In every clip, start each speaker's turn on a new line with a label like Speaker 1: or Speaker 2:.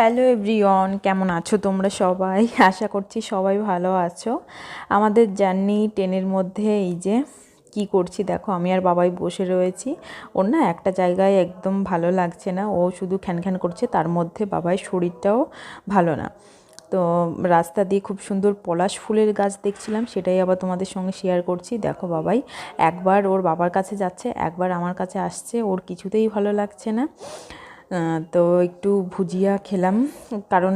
Speaker 1: Hello everyone কেমন আছো তোমরা সবাই? আশা করছি সবাই ভালো আছো। আমাদের জার্নি ট্রেনের মধ্যে এই যে কি করছি, দেখো, আমি আর বাবাই বসে রয়েছি। ওর না একটা জায়গায় একদম ভালো লাগছে না। ও শুধু খ্যান করছে, তার মধ্যে বাবাই শরীরটাও ভালো না। তো রাস্তা দিয়ে খুব সুন্দর পলাশ ফুলের গাছ দেখছিলাম, সেটাই আবার তোমাদের সঙ্গে শেয়ার করছি। দেখো বাবাই, একবার ওর বাবার কাছে যাচ্ছে, একবার আমার কাছে আসছে, ওর কিছুতেই ভালো লাগছে না। তো একটু ভুজিয়া খেলাম। কারণ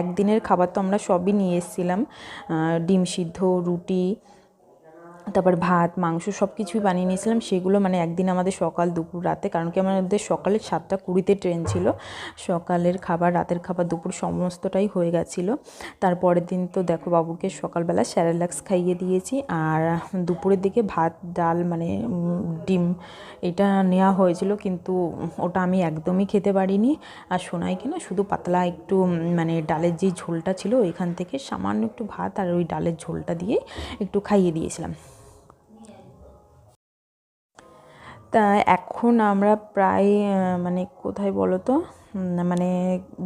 Speaker 1: একদিনের খাবার তো আমরা সবই নিয়ে এসেছিলাম। ডিম সিদ্ধ, রুটি তারপর ভাত, মাংস সব কিছুই বানিয়ে নিয়েছিলাম। সেগুলো মানে একদিন আমাদের সকাল দুপুর রাতে, কারণ কি আমাদের সকালে সাতটা কুড়িতে ট্রেন ছিল। সকালের খাবার, রাতের খাবার, দুপুর সমস্তটাই হয়ে গেছিল। তারপরের দিন তো দেখো বাবুকে সকালবেলা স্যারেলাক্স খাইয়ে দিয়েছি। আর দুপুরের দিকে ভাত, ডাল মানে ডিম এটা নেওয়া হয়েছিল, কিন্তু ওটা আমি একদমই খেতে পারিনি। আর সোনাইকে কিনা শুধু পাতলা একটু মানে ডালের যে ঝোলটা ছিল, ওইখান থেকে সামান্য একটু ভাত আর ওই ডালের ঝোলটা দিয়ে একটু খাইয়ে দিয়েছিলাম। তা এখন আমরা প্রায় মানে কোথায় বলো তো? মানে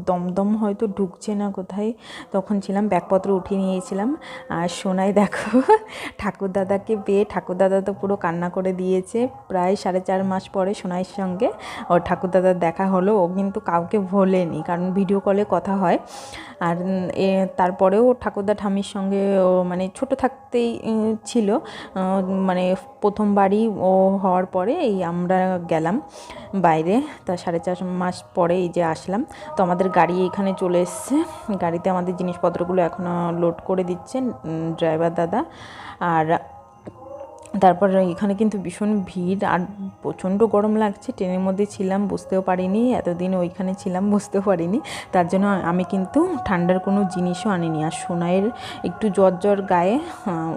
Speaker 1: দমদম হয়তো ঢুকছে না কোথায়। তখন ছিলাম, ব্যাগপত্র উঠিয়ে নিয়েছিলাম। আর সোনাই দেখো, ঠাকুরদাদাকে পেয়ে, ঠাকুরদাদা তো পুরো কান্না করে দিয়েছে। প্রায় সাড়ে চার মাস পরে সোনাইয়ের সঙ্গে ওর ঠাকুরদাদার দেখা হলো। ও কিন্তু কাউকে ভোলেনি, কারণ ভিডিও কলে কথা হয়। আর তারপরেও ঠাকুরদা ঠামির সঙ্গে ও মানে ছোট থাকতেই ছিল। মানে প্রথমবারই ও হওয়ার পরে এই আমরা গেলাম বাইরে। তা সাড়ে চার মাস পরে এই যে আসলাম। তো আমাদের গাড়ি এখানে চলে এসছে। গাড়িতে আমাদের জিনিসপত্রগুলো এখনও লোড করে দিচ্ছেন ড্রাইভার দাদা। আর তারপর এখানে কিন্তু ভীষণ ভিড় আর প্রচণ্ড গরম লাগছে। ট্রেনের মধ্যে ছিলাম বুঝতেও পারিনি। এতদিন ওইখানে ছিলাম বুঝতেও পারিনি। তার জন্য আমি কিন্তু ঠান্ডার কোনো জিনিসও আনিনি। আর সোনাইয়ের একটু জ্বর জ্বর গায়ে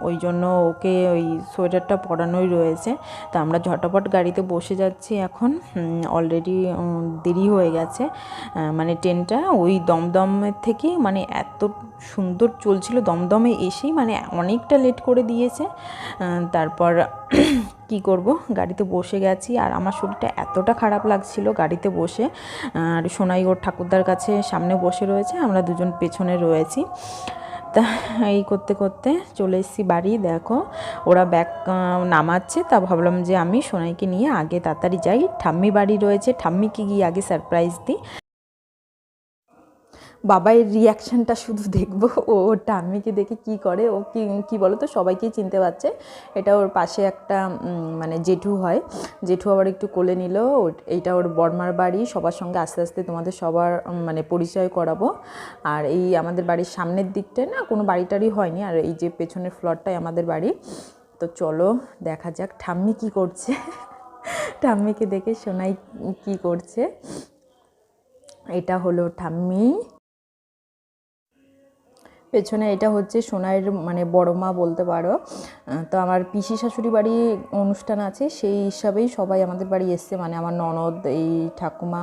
Speaker 1: ওই জন্য ওকে ওই সোয়েটারটা পরানোই রয়েছে। তা আমরা ঝটাপট গাড়িতে বসে যাচ্ছি এখন। অলরেডি দেরি হয়ে গেছে। মানে ট্রেনটা ওই দমদমের থেকে মানে এত সুন্দর চলছিল, দমদমে এসেই মানে অনেকটা লেট করে দিয়েছে। তারপর কি করব? গাড়িতে বসে গেছি আর আমার শরীরটা এতটা খারাপ লাগছিল গাড়িতে বসে। আর সোনাই ওর ঠাকুরদার কাছে সামনে বসে রয়েছে, আমরা দুজন পেছনে রয়েছি। তা এই করতে করতে চলে এসেছি বাড়ি, দেখো ওরা ব্যাগ নামাচ্ছে, তা ভাবলাম যে আমি সোনাইকে নিয়ে আগে তাড়াতাড়ি যাই। ঠাম্মি বাড়ি রয়েছে, ঠাম্মিকে গিয়ে আগে সারপ্রাইজ দিই। বাবাইয়ের রিয়াকশানটা শুধু দেখব, ও ওর ঠাম্মিকে দেখে কি করে, ও কি কি বলো তো সবাইকেই চিনতে পারছে। এটা ওর পাশে একটা মানে জেঠু হয়। জেঠু আবার একটু কোলে নিল এইটা ওর বর্মার বাড়ি, সবার সঙ্গে আস্তে আস্তে তোমাদের সবার মানে পরিচয় করাবো। আর এই আমাদের বাড়ির সামনের দিকটায় না, কোনো বাড়ি টাড়ি হয়নি। আর এই যে পেছনের ফ্লোরটাই আমাদের বাড়ি। তো চলো, দেখা যাক, ঠাম্মি কি করছে। ঠাম্মিকে দেখে শোনাই কি করছে। এটা হলো ঠাম্মি। পেছনে এটা হচ্ছে সোনাইয়ের মানে বড় মা বলতে পারো। তো আমার পিসি শাশুড়ি বাড়ি অনুষ্ঠান আছে, সেই হিসাবেই সবাই আমাদের বাড়ি এসছে মানে আমার ননদ, এই ঠাকুমা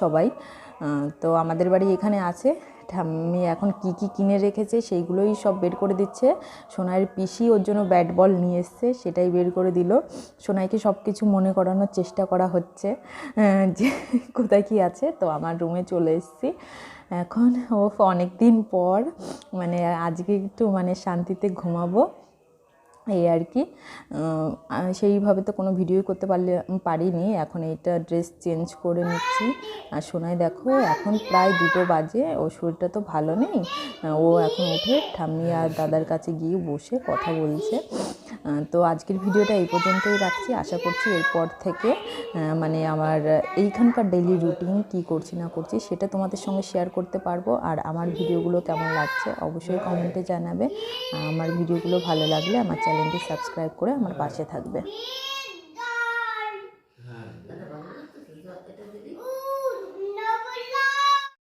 Speaker 1: সবাই। তো আমাদের বাড়ি এখানে আছে। ঠাম্মি এখন কি কি কিনে রেখেছে সেইগুলোই সব বের করে দিচ্ছে। সোনাইয়ের পিসি ওর জন্য ব্যাট বল নিয়ে এসছে, সেটাই বের করে দিল। সোনাইকে সব কিছু মনে করানোর চেষ্টা করা হচ্ছে। যে কোথায় কি আছে, তো আমার রুমে চলে এসেছি। এখন ও অনেক দিন পর মানে আজকে একটু মানে শান্তিতে ঘুমাবো। এই আর কি। সেইভাবে তো কোনো ভিডিও করতে পারলে পারিনি। এখন এইটা ড্রেস চেঞ্জ করে নিচ্ছি। আর সোনায় দেখো, এখন প্রায় দুটো বাজে। ও শরীরটা তো ভালো নেই। ও এখন উঠে ঠাম্মি আর দাদার কাছে গিয়ে বসে কথা বলছে। তো আজকের ভিডিওটা এই পর্যন্তই রাখছি। আশা করছি এরপর থেকে মানে আমার এইখানকার ডেলি রুটিন কি করছি না করছি সেটা তোমাদের সঙ্গে শেয়ার করতে পারব। আর আমার ভিডিওগুলো কেমন লাগছে অবশ্যই কমেন্টে জানাবে। আমার ভিডিওগুলো ভালো লাগলে আমার চ্যানেলটি সাবস্ক্রাইব করে আমার পাশে থাকবে।